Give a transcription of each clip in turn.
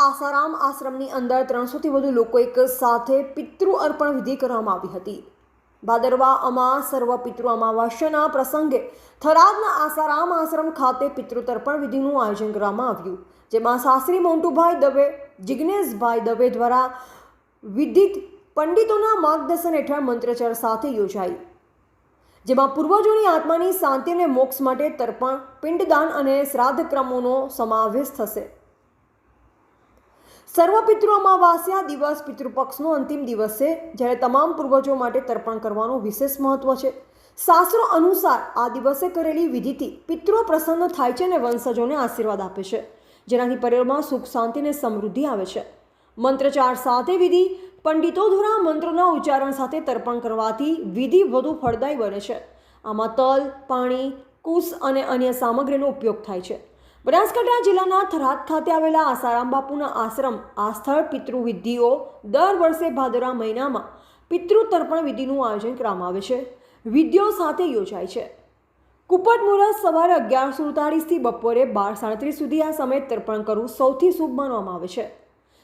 આસારામ આશ્રમની અંદર ત્રણસોથી વધુ લોકો એક સાથે પિતૃ અર્પણ વિધિ કરવામાં આવી હતી. ભાદરવા અમા સર્વ પિતૃ અમાવાસ્યના પ્રસંગે થરાદના આસારામ આશ્રમ ખાતે પિતૃતર્પણ વિધિનું આયોજન કરવામાં આવ્યું, જેમાં શાસ્ત્રી મોન્ટુભાઈ દવે જિજ્ઞેશભાઈ દવે દ્વારા વિધિત પંડિતોના માર્ગદર્શન હેઠળ મંત્રચર સાથે યોજાઈ. જેમાં પૂર્વજોની આત્માની શાંતિ અને મોક્ષ માટે તર્પણ, પિંડદાન અને શ્રાદ્ધ ક્રમોનો સમાવેશ થશે. સર્વ પિતૃ અમાવાસ્યા દિવસ પિતૃપક્ષનો અંતિમ દિવસ છે જ્યારે તમામ પૂર્વજો માટે તર્પણ કરવાનું વિશેષ મહત્વ છે. શાસ્ત્રો અનુસાર આ દિવસે કરેલી વિધિથી પિતૃ પ્રસન્ન થાય છે અને વંશજોને આશીર્વાદ આપે છે, જેનાથી પરિવારમાં સુખ, શાંતિ અને સમૃદ્ધિ આવે છે. મંત્રચાર સાથે વિધિ પંડિતો દ્વારા મંત્રોના ઉચ્ચારણ સાથે તર્પણ કરવાથી વિધિ વધુ ફળદાયી બને છે. આમાં તલ, પાણી કુશ અને અન્ય સામગ્રીનો ઉપયોગ થાય છે. બનાસકાંઠા જિલ્લાના થરાદ ખાતે આવેલા આસારામ બાપુના આશ્રમ, આ સ્થળ પિતૃવિધિઓ દર વર્ષે ભાદરા મહિનામાં પિતૃ તર્પણ વિધિનું આયોજન કરવામાં આવે છે. વિધિઓ સાથે યોજાય છે. કુપટ મુહૂર્ત સવારે અગિયાર સુડતાળીસથી બપોરે બાર સાડત્રીસ સુધી આ સમય તર્પણ કરવું સૌથી શુભ માનવામાં આવે છે.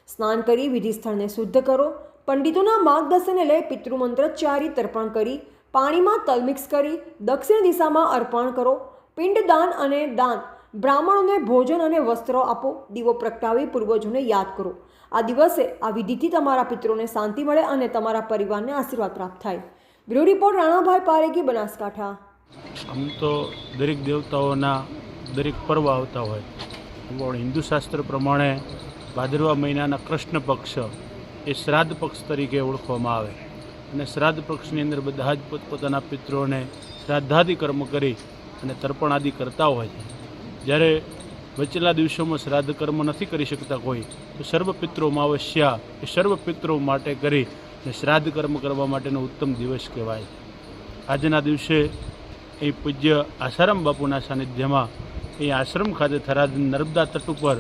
સ્નાન કરી વિધિ સ્થળને શુદ્ધ કરો, પંડિતોના માર્ગદર્શનને લઈ પિતૃમંત્રચારી તર્પણ કરી, પાણીમાં તલ મિક્સ કરી, દક્ષિણ દિશામાં અર્પણ કરો પિંડદાન અને દાન, બ્રાહ્મણોને ભોજન અને વસ્ત્રો આપો, દીવો પ્રગટાવી પૂર્વજોને યાદ કરો. આ દિવસે આ વિધિથી તમારા પિત્રોને શાંતિ મળે અને તમારા પરિવારને આશીર્વાદ પ્રાપ્ત થાય. Bureau report Ranabhai Parekhi, Banaskantha. આમ તો દરેક દેવતાઓના દરેક પર્વ આવતા હોય. હિન્દુ શાસ્ત્ર પ્રમાણે ભાદરવા મહિનાના કૃષ્ણ પક્ષ એ શ્રાદ્ધ પક્ષ તરીકે ઓળખવામાં આવે. અને શ્રાદ્ધ પક્ષની અંદર બધા જ પોતપોતાના પિત્રોને શ્રાદ્ધાદિ કર્મ કરી અને તર્પણ આદિ કરતા હોય છે. જ્યારે વચેલા દિવસોમાં શ્રાદ્ધ કર્મ નથી કરી શકતા કોઈ, તો સર્વ પિત્રોમાં અમાવસ્યા એ સર્વ પિત્રો માટે કરી અને શ્રાદ્ધ કર્મ કરવા માટેનો ઉત્તમ દિવસ કહેવાય. આજના દિવસે એ પૂજ્ય આસારામ બાપુના સાનિધ્યમાં એ આશ્રમ ખાતે થરાદ નર્મદા તટ ઉપર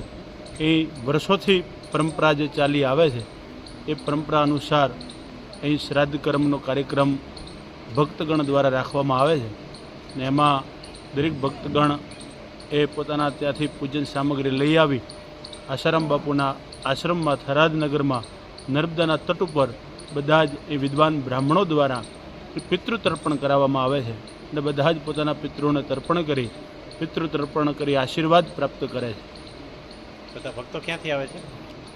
એ વર્ષોથી પરંપરા જે ચાલી આવે છે, એ પરંપરા અનુસાર અહીં શ્રાદ્ધ કર્મનો કાર્યક્રમ ભક્તગણ દ્વારા રાખવામાં આવે છે ને એમાં દરેક ભક્તગણ એ પોતાના ત્યાંથી પૂજન સામગ્રી લઈ આવી, આસારામ બાપુના આશ્રમમાં થરાદ નગરમાં નર્મદાના તટ ઉપર બધા જ એ વિદ્વાન બ્રાહ્મણો દ્વારા પિતૃ તર્પણ કરાવવામાં આવે છે અને બધા જ પોતાના પિતૃઓને તર્પણ કરી પિતૃ તર્પણ કરી આશીર્વાદ પ્રાપ્ત કરે છે. બધા ભક્તો ક્યાંથી આવે છે?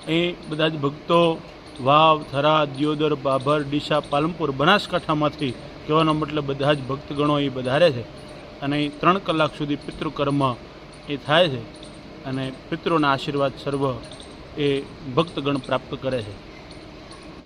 અહીં બધા જ ભક્તો વાવ થરા દિયોદર, બાભર, ડીસા, પાલનપુર, બનાસકાંઠામાંથી કહેવાનો મતલબ બધા જ ભક્તગણો એ વધારે છે. અને એ ત્રણ કલાક સુધી પિતૃકર્મ એ થાય છે અને પિતૃના આશીર્વાદ સર્વ એ ભક્તગણ પ્રાપ્ત કરે છે.